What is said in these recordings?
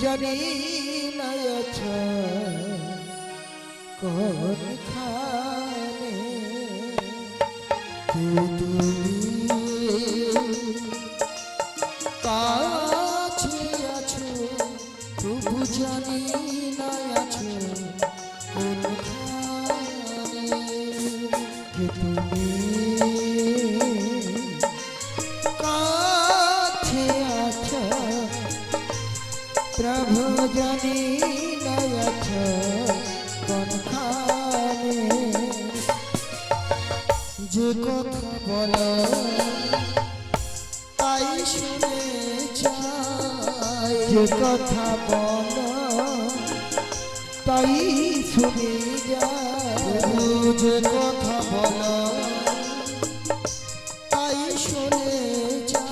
জানি না আছো কোনখানে? কে তুমি? কাছে আছো প্রভু জানি যাই কথা বলো। তাই শুনে যা।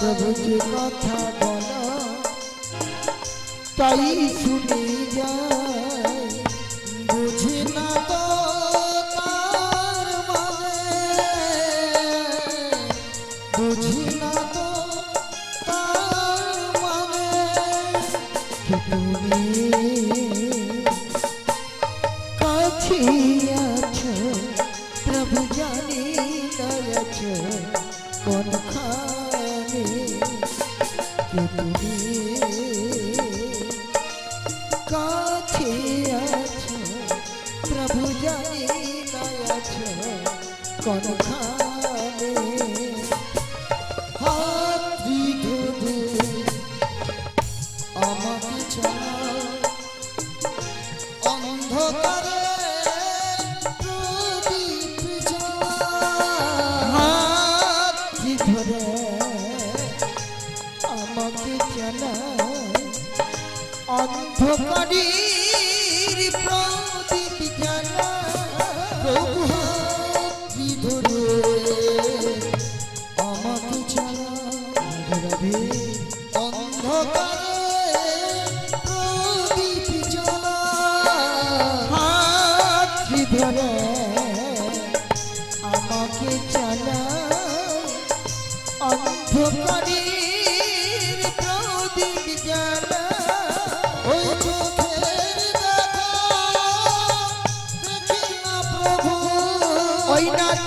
প্রভু কথা বলো তাই শুনে যাই 着。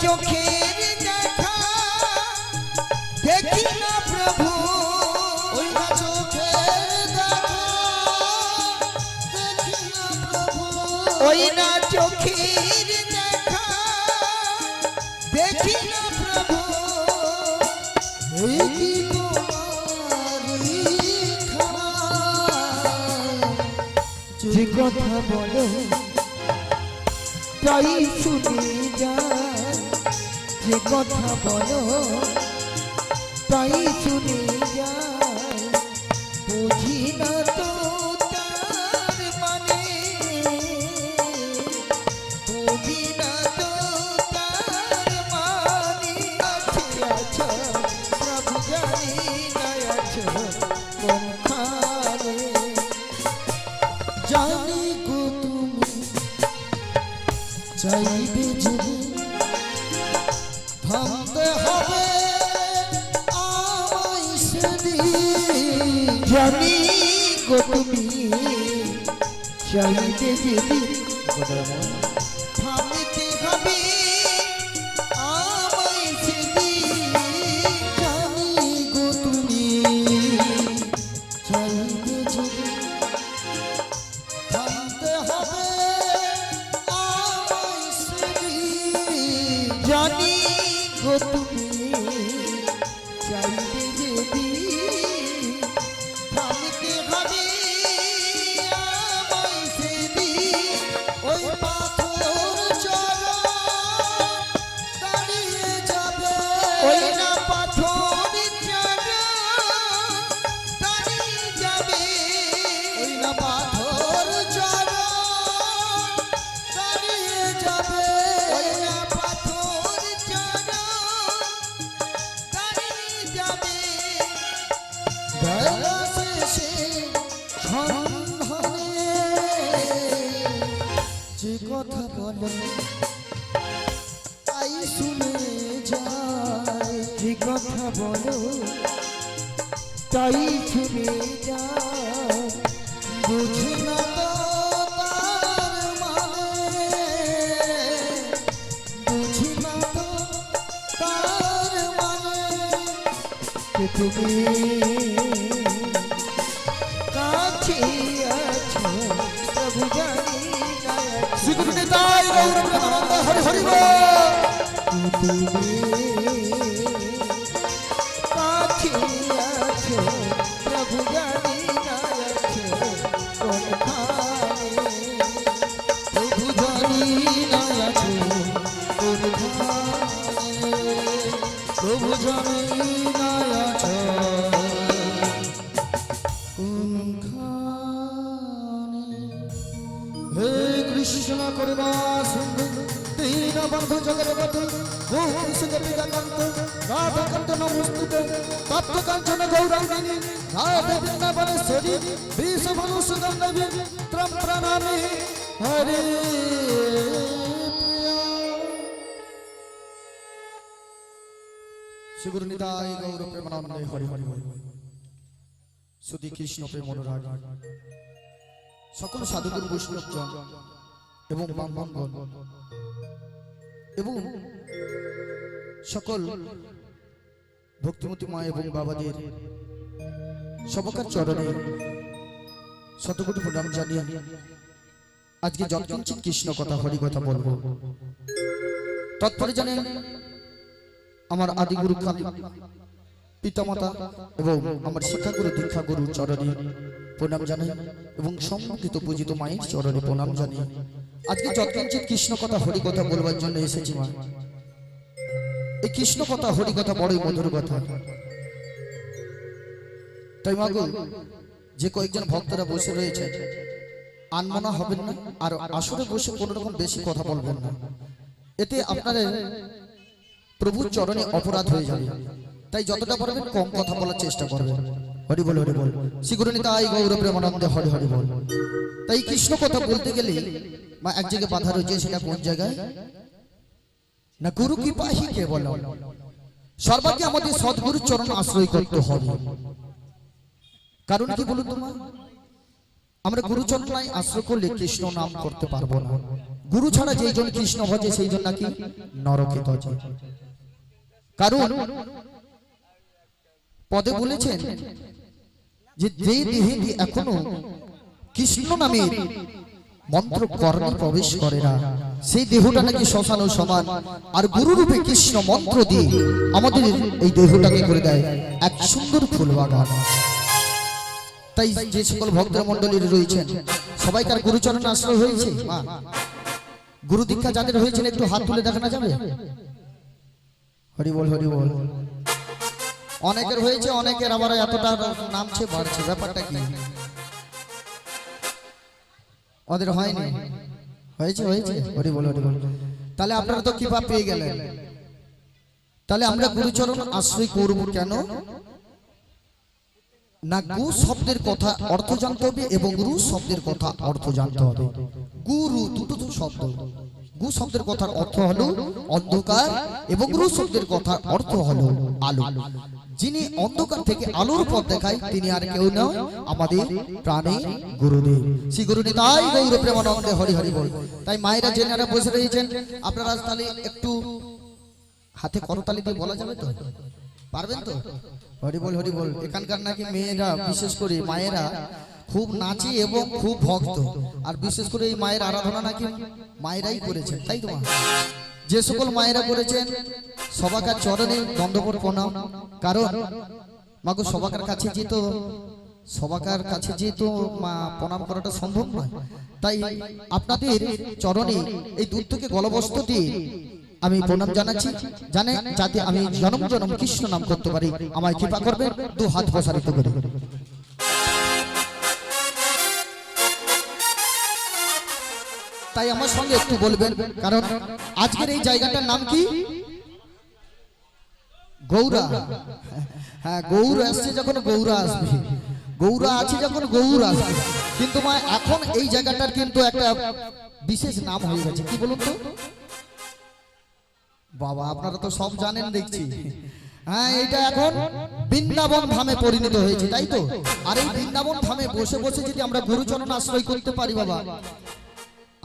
চোখের দেখা। দেখি না প্রভু, ওই না চোখের দেখা। ওই না চোখের দেখা। দেখি না প্রভু কথা বলো, তাই শুনে যা যে কথা বলো, তাই শুনে যা বুঝি না তো তার মানে। বুঝি না তো তার মানে। আছে, আছো প্রভু জানি না, আছো কোনখানে জানি গো তুমি, চাইবে যদি জানি গো তুমি চাইতে যদি তুমি শ্রীগুরু নিতাই গৌর প্রেমানন্দে হরি হরি হরি সুধী কৃষ্ণ প্রেম অনুরাগ সকল সাধুগুরু বৈষ্ণবজন এবং ব্রাহ্মণগণ এবং সকল ভক্তিমতী মা এবং বাবাদের সবকার চরণে শতকোটি প্রণাম জানিয়ে আজকে যৎকিঞ্চিত কৃষ্ণ কথা হরি কথা বলব তৎপরে জানেন আমার আদিগুরু কালী পিতামাতা এবং আমার শিক্ষাগুরু দীক্ষাগুরু চরণে প্রণাম জানাই এবং সম্মানিত পূজিত মায়ের চরণে প্রণাম জানাই। আজকে যৎকিঞ্চিত কৃষ্ণ কথা হরি কথা বলবার জন্য এসেছি মা। এই কৃষ্ণ কথা হরি কথা বড়ই মধুর কথা। তাই মাগো যে কয়েকজন ভক্তরা বসে রয়েছে আনমনা হবেন না আর আসরে বসে কোনো রকম বেশি কথা বলবেন না। এতে আপনাদের প্রভুর চরণে অপরাধ হয়ে যাবে। তাই যতটা পারবেন কম কথা বলার চেষ্টা করবেন হরি বল হরি বল। শ্রীগুরুনি তাই গৌর প্রেমানন্দে, হরি হরি বল। তাই কৃষ্ণ কথা বলতে গেলে মা এক জায়গায় বাধা রয়েছে সেটা কোন জায়গায়? না গুরু কি পাহি কে বল সর্বাগ্যে আমাদের সদ্গুরুর চরণ আশ্রয় করতে হবে। কারণ কি বলুন তোমার আমরা গুরুচরণ নাই আশ্রয় করলে কৃষ্ণ নাম করতে পারব না। গুরু ছাড়া যেই জন কৃষ্ণ ভজে, সেই জন নাকি নরকে তজে কারণ পদে বলেছেন যে যে দেহে এখনও কৃষ্ণ নামের মন্ত্র কর্ণে প্রবেশ করে না, সেই দেহটা নাকি শ্মশান ও সমান। আর গুরুরূপে কৃষ্ণ মন্ত্র দিয়ে আমাদের এই দেহটাকে করে দেয় এক সুন্দর ফুল বাগান তাই যে সকল ভক্ত মন্ডলীর রয়েছেন, সবাইকার গুরুচরণ আশ্রয় হয়েছে? গুরু দীক্ষা যাদের হয়েছেন, একটু হাত তুলে দেখানো যাবে? হরি বল হরি বল। অনেকের হয়েছে, অনেকের আবার এতটা নামছে, বাড়ছে। ব্যাপারটা কি? ওদের হয়নি। হয়েছে হয়েছে। হরি বল হরি বল। তাহলে আপনারা তো কৃপা পেয়ে গেলেন। তাহলে আমরা গুরুচরণ আশ্রয় করব কেন? না, গু শব্দের কথা অর্থ জানতে হবে এবং গুরু শব্দের কথা অর্থ জানতে হবে। গুরু দুটো শব্দ। গু শব্দের কথার অর্থ হলো অন্ধকার এবং গুরু শব্দের কথার অর্থ হলো আলো। যিনি অন্ধকার থেকে আলোর পথ দেখায়, তিনি আর কেউ নয়, আমাদের প্রাণে গুরুদেব। শ্রী গুরু তাই গৌর প্রেমানন্দে হরি হরি বল। তাই মায়েরা জেনারা বসে রয়েছেন, আপনারা তাহলে একটু হাতে করতালি দিয়ে বলা যাবে তো? পারবেন তো? হরি বল হরি বল। এখানকার নাকি মেয়েরা, বিশেষ করে মায়েরা খুব নাচি এবং খুব ভক্ত। আর বিশেষ করে এই মায়ের আরাধনা নাকি মায়েরাই করেছেন, তাই তো যে সকল মায়েরা করেছেন, সবাকার চরণে দণ্ডপর প্রণাম। কারণ মাগো সবাকার কাছে যেত সবাকার কাছে যেহেতু মা প্রণাম করাটা সম্ভব নয়। তাই আপনাদের চরণে এই দূর থেকে গলবস্ত্র দিয়ে আমি প্রণাম জানাচ্ছি। জানে, যাতে আমি জনম জনম কৃষ্ণ নাম করতে পারি। আমায় কৃপা করবে দু হাত প্রসারিত করে। তাই আমার সঙ্গে একটু বলবেন, কারণ আজকের এই জায়গাটার নাম কি? গৌরা। হ্যাঁ গৌর আসছে যখন গৌরা আসবে। গৌরা আছে যখন গৌর আসবে। কিন্তু মা, এখন এই জায়গাটার কিন্তু একটা বিশেষ নাম হয়ে গেছে। কি বলুন তো? বাবা, আপনারা তো সব জানেন দেখছি। হ্যাঁ এটা এখন বৃন্দাবন ধামে পরিণত হয়েছে, তাই তো? আর এই বৃন্দাবন ধামে বসে বসে যদি আমরা গুরুচরণ আশ্রয় করতে পারি, বাবা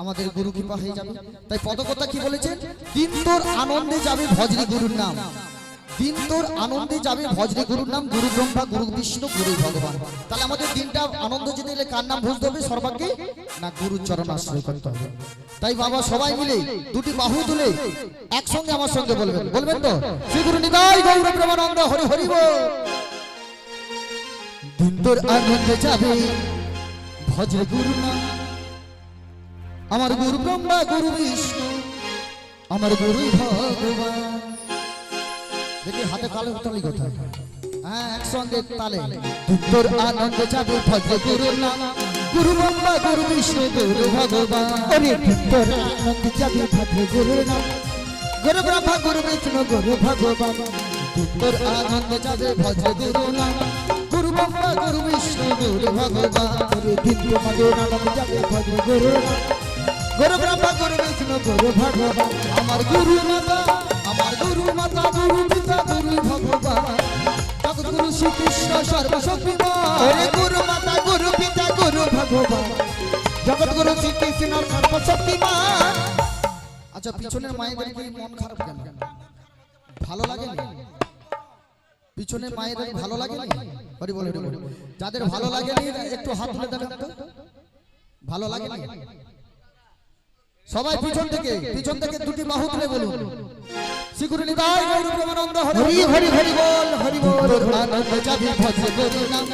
আমাদের গুরু কৃপা হয়ে যাবে। তাই পদকথা কি বলেছেন? দিন তোর আনন্দে যাবে ভজরে গুরুর নাম। দিন তোর আনন্দে যাবে ভজরে গুরুর নাম। গুরু ব্রহ্মা, গুরু বিষ্ণু, গুরু ভগবান। তাহলে আমাদের দিনটা আনন্দ যেতে গেলে কার নাম বুঝতে হবে? সর্বাগ্যে না, গুরুর চরণ আশ্রয় করতে হবে। তাই বাবা সবাই মিলে দুটি বাহু তুলে একসঙ্গে আমার সঙ্গে বলবেন। বলবেন তো? শ্রী গুরু নিতাই গৌর প্রেমানন্দ, হরি হরি দিন তোর আনন্দে যাবে ভজরে গুরু নাম। আমার গুরু ব্রহ্মা, গুরু বিষ্ণু, আমার গুরু ভগবান। দেখি হাতে কালো তালি কথা হ্যাঁ একসঙ্গে তালে। তোর আনন্দ যাবে ভদ্র গুরু নাম। গুরু ব্রহ্মা, গুরু বিষ্ণু, গুরু ভগবান। ওরে তোর আনন্দ ভদ্র গুরু নাম। গুরু ব্রহ্মা, গুরু বিষ্ণু, গুরু ভগবান। তোর আনন্দ যাবে ভদ্র গুরু নাম। গুরু ব্রহ্মা, গুরু বিষ্ণু, গুরু ভগবান। আনন্দ ভদ্র গুরু নাম। গুরু ব্রহ্মা গুরু বিষ্ণু গুরু ভগবান। আমার গুরু মাতা আমার গুরু মাতা গুরু পিতা গুরু ভগবান। জগৎগুরু শ্রীকৃষ্ণ সর্বশক্তিমান। গুরু মাতা গুরু পিতা গুরু ভগবান। জগৎ গুরু শ্রীকৃষ্ণ সর্বশক্তিমান। আচ্ছা পিছনের মায়েদের কি মন খারাপ কেন? ভালো লাগেনি পিছনের মায়েদের ভালো হরি বল হরি বল যাদের ভালো লাগেনি একটু হাত তুলে দেবেন তো। ভালো লাগেনি সবাই পিছন থেকে পিছন থেকে দুটি বাহু তুলে বলুন। শ্রীগুরু নিতাই গৌর প্রেমানন্দ হরি হরি হরি হরি বল হরি বল। আনন্দ যাবি ভজ গুরু নাম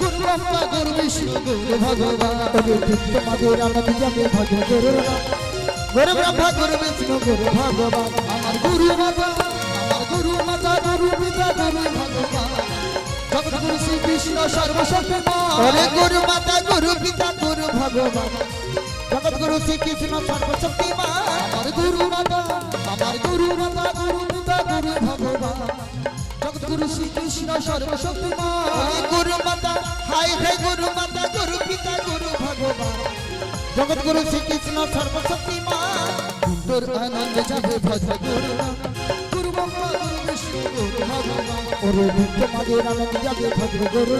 গুরু ব্রহ্মা গুরু বিষ্ণু গুরু ভগবান। তোমাদের আনন্দ যাবে ভদ্র গুরু নাম গুরু ব্রহ্মা গুরু বিষ্ণু গুরু ভগবান। আমার গুরু মাতা আমার গুরু মাতা গুরু পিতা গুরু ভগবান। জগৎ শ্রীকৃষ্ণ সর্বশক্তিমান। গুরু মাতা গুরু পিতা গুরু ভগবান। জগৎ গুরু শ্রীকৃষ্ণ সর্বশক্তিমান আমার গুরু মাতা, আমার গুরু মাতা, গুরু পিতা গুরু ভগবান। জগৎ গুরু শ্রীকৃষ্ণ সর্বশক্তিমান গুরু মাতা হাই হাই গুরু মাতা, গুরু পিতা, গুরু ভগবান। জগৎ গুরু শ্রীকৃষ্ণ সর্বশক্তিমান তোর আনন্দ যাবে ভজ গুরু গুরু ব্রহ্মা, গুরু বিষ্ণু, গুরু ভগবান। ওরে তোমাদের আনন্দ যাবে ভদ্র গুরু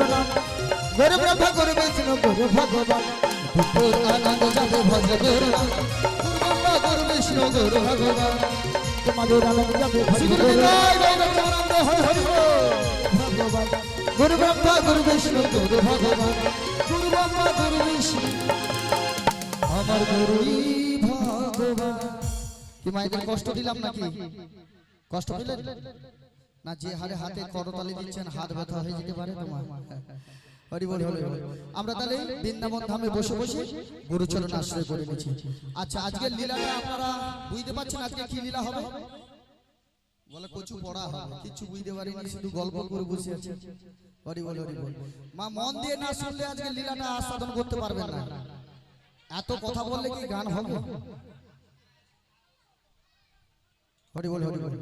গুরু ব্রহ্মা, গুরু বিষ্ণু, গুরু ভগবান। গুরু গুরু ব্রহ্মা গুরু বিষ্ণু গুরু ভগবান গুরু গৌর গুরু ব্রহ্মা গুরু বিষ্ণু গুরু গুরু গুরু আমার গুরুই ভগবান কি মায়েদের কষ্ট দিলাম নাকি? কষ্ট পেলেন? না, যে হারে হাতে করতালি দিচ্ছেন, হাত ব্যথা হয়ে যেতে পারে তোমার। হরি বল, হরি আমরা তাহলে বৃন্দাবন ধামে বসে বসে গুরুচরণ আশ্রয় করে নিয়েছি আচ্ছা আজকের লীলাটা আপনারা বুঝতে পারছেন আজকে কি লীলা হবে? বলে কচু পড়া হবে কিছু বুঝতে পারিনি, শুধু গল্প করে বসে আছে। হরি বল হরি বল। মা, মন দিয়ে না শুনলে আজকে লীলাটা আস্বাদন করতে পারবেন না। এত কথা বললে কি গান হবে? হরি বল হরি বল।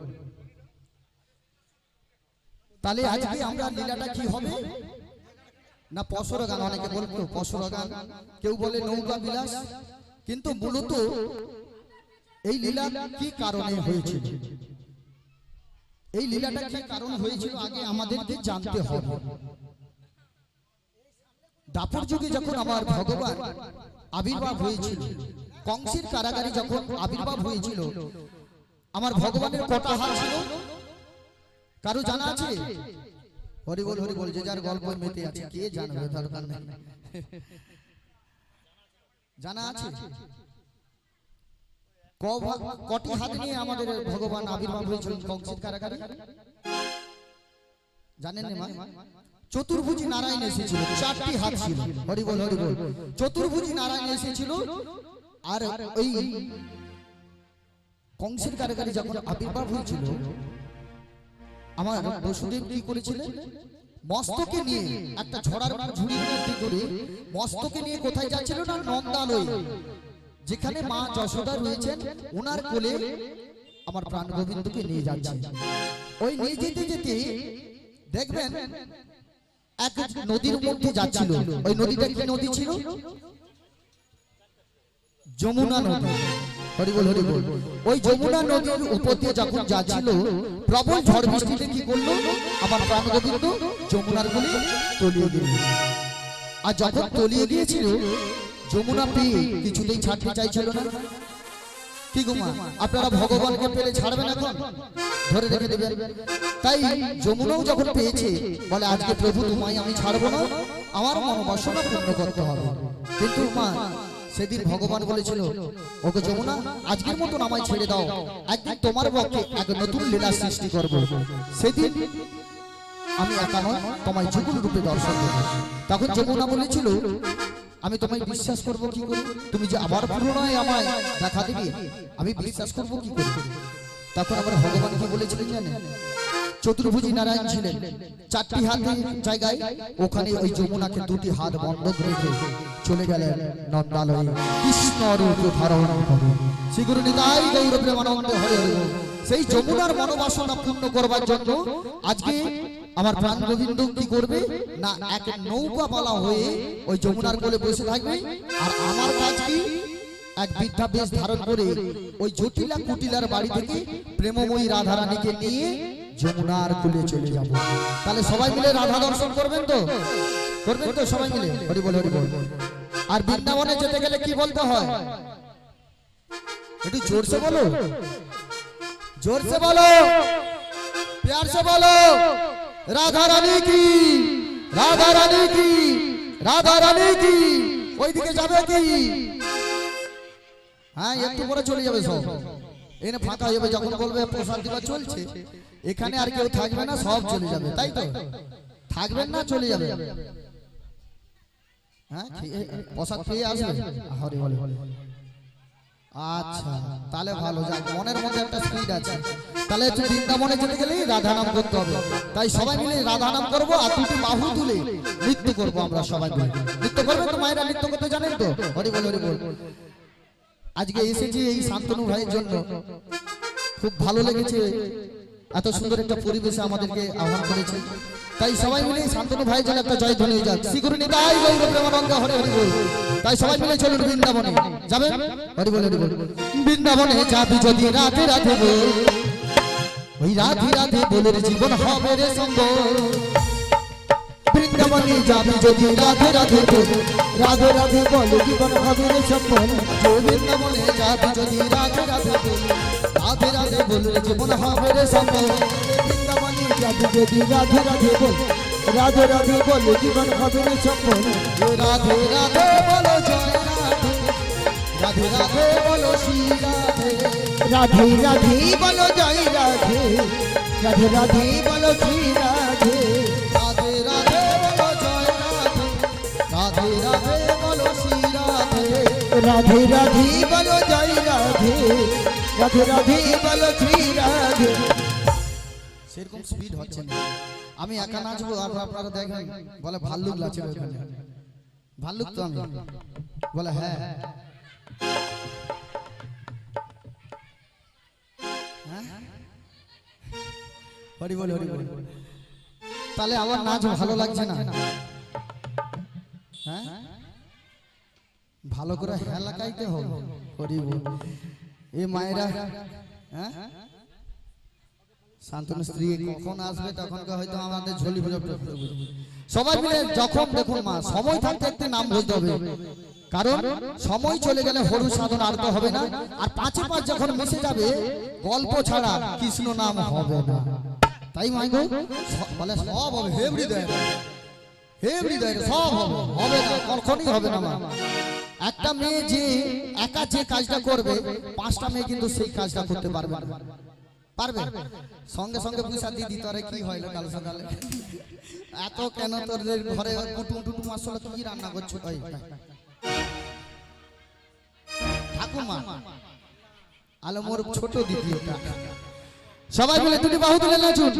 তাহলে আজকে আমরা লীলাটা কি হবে? না পশর গান অনেকে বলতো পশর গান কেউ বলে নৌকা বিলাস। কিন্তু মূলত এই লীলা কি কারণে হয়েছিল? এই লীলাটা কি কারণ হয়েছিল? আগে আমাদেরকে জানতে হবে। দাপর যুগে যখন আমার ভগবান আবির্ভাব হয়েছিল, কংসের কারাগারে যখন আবির্ভাব হয়েছিল, আমার ভগবানের কটা হাত ছিল? কারও জানা আছে? হরি বল হরি বল যে যার গল্প মেতে আছে কে জানবে দরকার নেই জানা আছে? কটি হাত নিয়ে আমাদের ভগবান আবির্ভাব হয়েছিল কংসের কারাগারে? জানেন মা? চতুর্ভুজি নারায়ণ এসেছিল চারটি হাত ছিল। হরি বল হরি বল। চতুর্ভুজি নারায়ণ এসেছিল আর ওই কংসের কারাগারে যখন আবির্ভাব হয়েছিল আমার বসুদেব কি করেছিলেন? মস্তকে নিয়ে একটা ঝড়ার মধ্যে করে মস্তকে নিয়ে কোথায় যাচ্ছিল না? নন্দালয়। যেখানে মা যশোদা রয়েছেন ওনার কোলে আমার প্রাণ গোবিন্দকে নিয়ে যাচ্ছে ওই নিয়ে যেতে যেতে দেখবেন এক নদীর মধ্যে যাচ্ছিল। ওই নদীটা কি নদী ছিল? যমুনা নদী। হরি বল হরি বল। ওই যমুনা নদীর উপর দিয়ে যখন যাচ্ছিল প্রবল ঝড় বৃষ্টিতে কি করল? আবার প্রাণ গোবিন্দ যমুনার গুলি তলিয়ে গেল আর যখন তলিয়ে গিয়েছিল, যমুনা পেয়ে কিছুতেই ছাড়তে চাইছিল না। কি গো মা, আপনারা ভগবানকে পেলে ছাড়বেন এখন? ধরে রেখে দেবেন। তাই যমুনাও যখন পেয়েছে, বলে আজকে প্রভু তোমায় আমি ছাড়বো না, আমার মনোবাসনা পূর্ণ করতে হবে। কিন্তু মা সেদিন ভগবান বলেছিল ওকে যমুনা, আজকের মতন আমায় ছেড়ে দাও। একদিন তোমার পক্ষে এক নতুন লীলা সৃষ্টি করব। সেদিন আমি একা নয়, তোমায় যুগল রূপে দর্শন দেব তখন যমুনা বলেছিল, আমি তোমায় বিশ্বাস করব কি করে? তুমি যে আবার পুনরায় আমায় দেখা দিবে, আমি বিশ্বাস করব কি করে? তখন আবার ভগবান কি বলেছিলেন জানেন? চতুর্ভুজী নারায়ণ ছিলেন। চারটি হাতের জায়গায় ওখানে ওই যমুনাকে দুটি হাত বন্ধ রেখে চলে গেলেন নন্দালয়ে। কৃষ্ণ রূপ ধারণ করে শ্রী গুরু নিতাই গৌর প্রেমানন্দ হরে। সেই যমুনার মনোবাসনা পূর্ণ করবার জন্য আজকে আমার প্রাণ গোবিন্দ কি করবে? না, এক নৌকা বলা হয়ে ওই যমুনার কোলে বসে থাকবে। আর আমার কাজ কি? এক বৃদ্ধা বেশ ধারণ করে ওই জটিলা কুটিলার বাড়ি থেকে প্রেমময়ী রাধারানীকে নিয়ে যমুনার কুলে চলে যাব। তাহলে সবাই মিলে রাধা দর্শন করবেন তো? করবেন তো সবাই মিলে? হরি বল হরি বল। আর বৃন্দাবনে যেতে গেলে কি বলতে হয়? একটু জোরসে বলো। জোরসে বলো। প্যারসে বলো। রাধা রানী কি? রাধা রানী কি? রাধা রানী কি? ওইদিকে যাবে কি? হ্যাঁ একটু পরে চলে যাবে সব। এনে ফাঁকা যাবে যখন বলবে প্রসাদ দিবা চলছে। এখানে আর কেউ থাকবে না সব চলে যাবে তাই তো? থাকবেন না চলে যাবে। হ্যাঁ প্রসাদ খেয়ে আসবে? হরে হরে আচ্ছা তাহলে ভালো যাক মনের মধ্যে একটা স্পিড আছে। তাহলে একটু বৃন্দাবনে যেতে গেলে রাধা নাম করতে হবে। তাই সবাই মিলে রাধা নাম করব আর দুটি বাহু তুলে নৃত্য করব আমরা সবাই মিলে। নৃত্য করবেন তো মায়েরা নৃত্য করতে জানেন তো? হরি বল হরি বল। আজকে এসেছি এই শান্তনু ভাইয়ের জন্য। খুব ভালো লেগেছে। এত সুন্দর একটা পরিবেশে আমাদেরকে আহ্বান করেছে। তাই সবাই মিলে শান্তনু ভাইয়ের জন্য একটা জয় ধ্বনি যাক। শ্রীগুরু নিতাই গৌর প্রেমানন্দ, হরে হরি বল। তাই সবাই মিলে চলুন বৃন্দাবনে। যাবেন হরি বল হরি বল। বৃন্দাবনে যাবি যদি রাধে রাধে বল। ওই রাধে রাধে বলের জীবন হবে রে সঙ্গ বৃন্দাবনে যাবি যদি রাধে রাধে বল। রাধে রাধে বল জীবন হবে রে যে বৃন্দাবনে যাবি যদি রাধে রাধে বল। রাধে রাধে বল, জীবন হবে রে সফল বৃন্দাবনে যাবি যদি রাধে রাধে বল, রাধে রাধে বল জীবন হবে রে সফল রাধে রাধে বলো জয় রাধে রাধে রাধে বলো শ্রী রাধে। রাধে রাধে বলো জয় রাধে রাধে রাধে বলো শ্রী রাধে। রাধে রাধে রাধে রাধে রাধে বলো শ্রী রাধে। রাধে রাধে বলো জয় রাধে রাধে রাধে বলো শ্রী রাধে সেরকম স্পিড হচ্ছে না। আমি একা নাচবো আর আপনারা দেখেন বলে ভাল্লুক নাচে ওখানে। ভাল্লুক তো আমি। বলে হ্যাঁ। হ্যাঁ? হরি বল হরি বল। তাহলে আমার নাচ ভালো লাগছে না। হ্যাঁ? ভালো করে হেলাকাইতে হবে হরি বল। এ মায়েরা হ্যাঁ? শান্তনু স্ত্রী কখন আসবে তখন হয়তো আমাদের ঝোলি সবাই মিলে যখন দেখুন মা, সময় থাকতে থাকতে নাম বলতে হবে। কারণ সময় চলে গেলে হরু সাধন আর তো হবে না। আর পাঁচে পাঁচ যখন মিশে যাবে, গল্প ছাড়া কৃষ্ণ নাম হবে না। তাই মাই গো বলে সব হবে হেবড়ি দেয়। হেবড়ি দেয় সব হবে হবে না, কখনই হবে না মা। একটা মেয়ে যে একা যে কাজটা করবে, পাঁচটা মেয়ে কিন্তু সেই কাজটা করতে পারবে পারবে? সঙ্গে সঙ্গে পয়সা দিয়ে দিতে আরে কি হয় কাল সকালে? এত কেন তোদের ঘরে কুটুম টুটুম আসলে কি রান্না করছ? ওই ঠাকুমা আলো মোর ছোট দিদি ওটা সবাই বলে দুটি বাহু তুলে নাচুন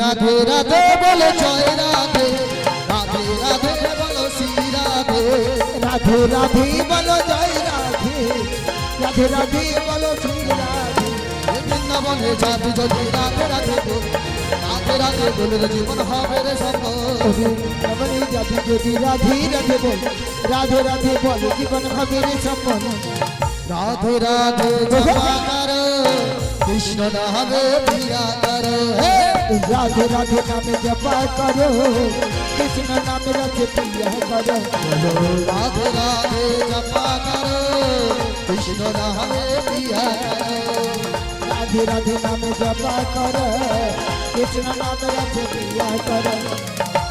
রাধে রাধে বলে, জয় রাধে। রাধে রাধে বলো, শ্রী রাধে। রাধে রাধে বলো জয় রাধে। রাধে রাধে বলো শ্রী রাধে। বৃন্দাবনে যাবি যদি রাধে রাধে রাধে রাধে বলে জীবন হবে রে রমণী জাতি যদি রাধে রাধে বল রাধে রাধে বল জীবন হবে রে সফল রাধে রাধে জপা করো কৃষ্ণ নামে প্রিয়া করো। হে! রাধে রাধে নামে জপা করো। कृष्ण नाम रच प्रिय कर। राधे राधे जपा कर। कृष्ण नाम प्रिय। राधे राधे नाम जपा कर। कृष्ण नाम रच प्रिय कर।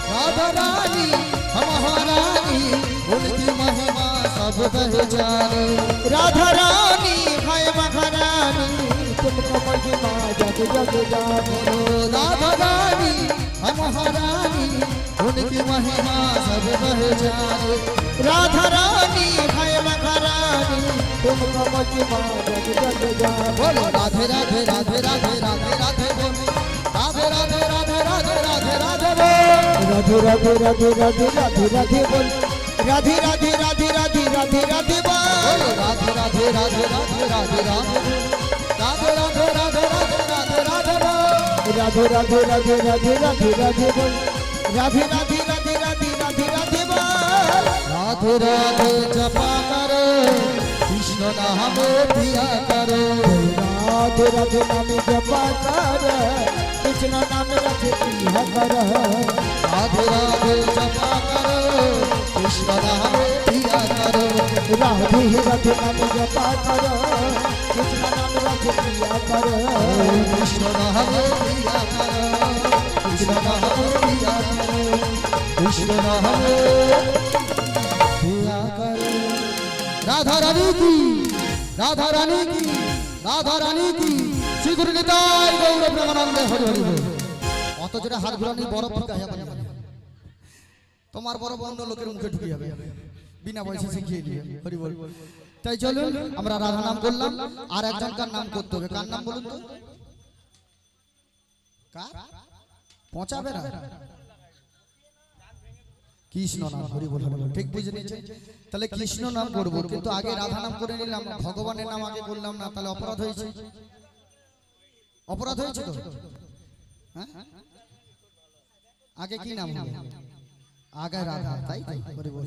राधा रानी, महारानी, उनकी महिमा सब पहचाने। राधा रानी है महारानी, तुमको महिमा जग जग जाने। राधा रानी, महारानी रानी उनकी महिमा सब पहचाने राधा रानी है महारानी तुमको महिमा जग जग जाने बोलो राधे राधे राधे राधे राधे राधे बोलो राधे राधे राधे राधे राधे राधे बोलो राधे राधे राधे राधे राधे राधे बोल राधे राधे राधे राधे राधे राधे बोलो राधे राधे राधे राधे राधे राधे राधे राधे राधे राधे राधे राधे राधे राधे राधे राधे राधे बोल। राधे राधे राधे राधे राधे राधे राधे राधे जपा करो कृष्ण नामे प्रिया करो राधे राधे नाम जपा कर कृष्ण नाम रखे प्रिय कर राधे राधे जपा करो कृष्ण नामे प्रिया करो राधे राधे नाम जपा कर कृष्ण नाम रखे प्रिय कर कृष्ण नामे प्रिया करो কৃষ্ণ রাধা রানী কি রাধা রানী কি রাধা রানী কি শ্রী নিতাই গৌর প্রেমানন্দে হরি হরি অত জোরে হাত ঘুরানি বড় ফুকা যাবে তোমার বড় বন্ধ লোকের মুখে ঢুকে যাবে বিনা পয়সা শিখিয়ে দিয়ে হরি বল। তাই চলুন আমরা রাধা নাম করলাম আর একজনকার নাম করতে হবে কার নাম বলুন তো কার পচাবে না কৃষ্ণ নাম হরি বল ঠিক বুঝে নিয়েছে? তাহলে কৃষ্ণ নাম করব কিন্তু আগে রাধা নাম করে নিলাম ভগবানের নাম আগে করলাম না তাহলে অপরাধ হয়েছে? অপরাধ হয়েছে তো? হ্যাঁ? আগে কি নাম আগে রাধা তাই তাই বল।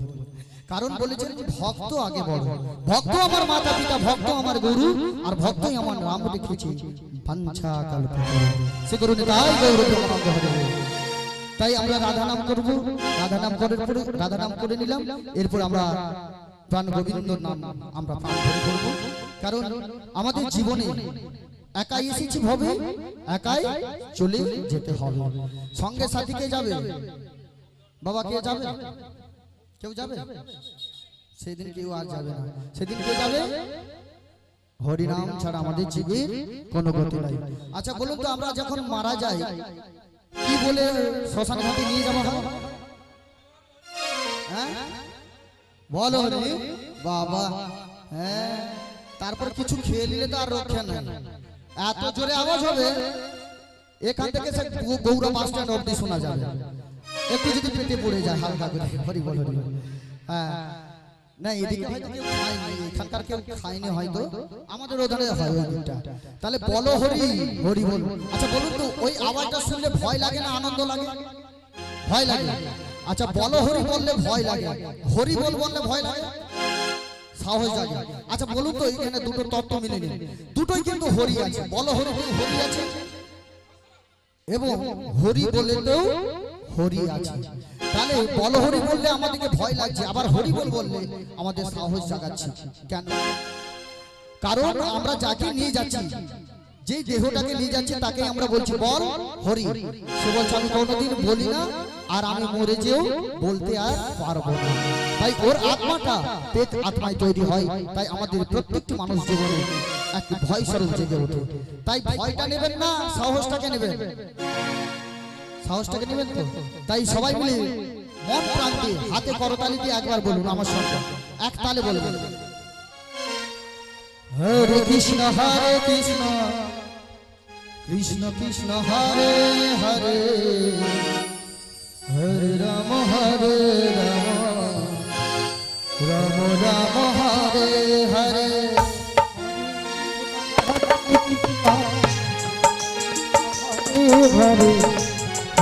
কারণ বলেছেন যে ভক্ত আগে বড়। ভক্ত আমার মাতা পিতা ভক্ত আমার গুরু আর ভক্তই আমার নাম লিখেছে পাঞ্চা সে গুরু নিতাই গৌর প্রেমানন্দ হরি তাই আমরা রাধা নাম করব। রাধা নাম করার পরে রাধা নাম করে নিলাম। এরপর আমরা প্রাণ গোবিন্দ নাম আমরা প্রাণ করব। কারণ আমাদের জীবনে একাই এসেছি ভবে, একাই চলে যেতে হবে। সঙ্গে সাথী যাবে? বাবা কে যাবে? কেউ যাবে? সেদিন কেউ আর যাবে না। সেদিন কে যাবে? হরিনাম ছাড়া আমাদের জীবের কোনো গতি নাই। আচ্ছা বলুন তো আমরা যখন মারা যাই কি বলে শ্মশান ঘাটে নিয়ে যাওয়া হয়? হ্যাঁ? বলো হরি বাবা। হ্যাঁ? তারপর কিছু খেয়ে নিলে তো আর রক্ষা নাই। এত জোরে আওয়াজ হবে এখান থেকে সে গৌ- গৌড়া বাস স্ট্যান্ড অব্দি শোনা যাবে। একটু যদি পেটে পড়ে যায় হালকা করে হরি বল হরি বল। হ্যাঁ না এদিকে হয়তো কেউ খায়নি এখানকার কেউ খায়নি হয়তো। আমাদের ওখানে হয় ওই তাহলে বলো হরি হরি বল। আচ্ছা বলুন তো ওই আওয়াজটা শুনলে ভয় লাগে না আনন্দ লাগে? ভয় লাগে। আচ্ছা বলো হরি বললে ভয় লাগে। হরি বল বললে ভয় লাগে? সাহস জাগে। আচ্ছা বলুন তো এখানে দুটো তত্ত্ব মিলে নিন। দুটোই কিন্তু হরি আছে। বলো হরি বল হরি আছে? এবং হরি বললেও হরি আছে। তাহলে বল হরি বললে আমাদেরকে ভয় লাগছে, আবার হরি বল বললে আমাদের সাহস জাগাচ্ছে। কেন? কারণ আমরা যাকে নিয়ে যাচ্ছি, যে দেহটাকে নিয়ে যাচ্ছি তাকে আমরা বলছি, বল হরি। সে বলছে, আমি কোনোদিন বলি না, আর আমি মরে যেও, বলতে আর পারব না। তাই ওর আত্মাটা পেট আত্মায় তৈরি হয়, তাই আমাদের প্রত্যেকটি মানুষ জীবনে একটি ভয় স্বরূপ জেগে ওঠে। তাই ভয়টা নেবেন না, সাহসটাকে নেবেন। সাহসটাকে নেবেন তো? তাই সবাই মিলে মন প্রান্তে হাতে করতালি দিয়ে একবার বলুন আমার সঙ্গে। এক তালে বলবেন। হরে কৃষ্ণ হরে কৃষ্ণ। কৃষ্ণ কৃষ্ণ হরে হরে। হরে রাম হরে রাম। রাম রাম হরে হরে। হরে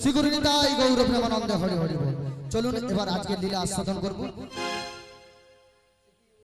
শ্রী গুরু নিতাই গৌর প্রেমানন্দ হরি। হরে চলুন এবার আজকে লীলা আস্বাদন করব।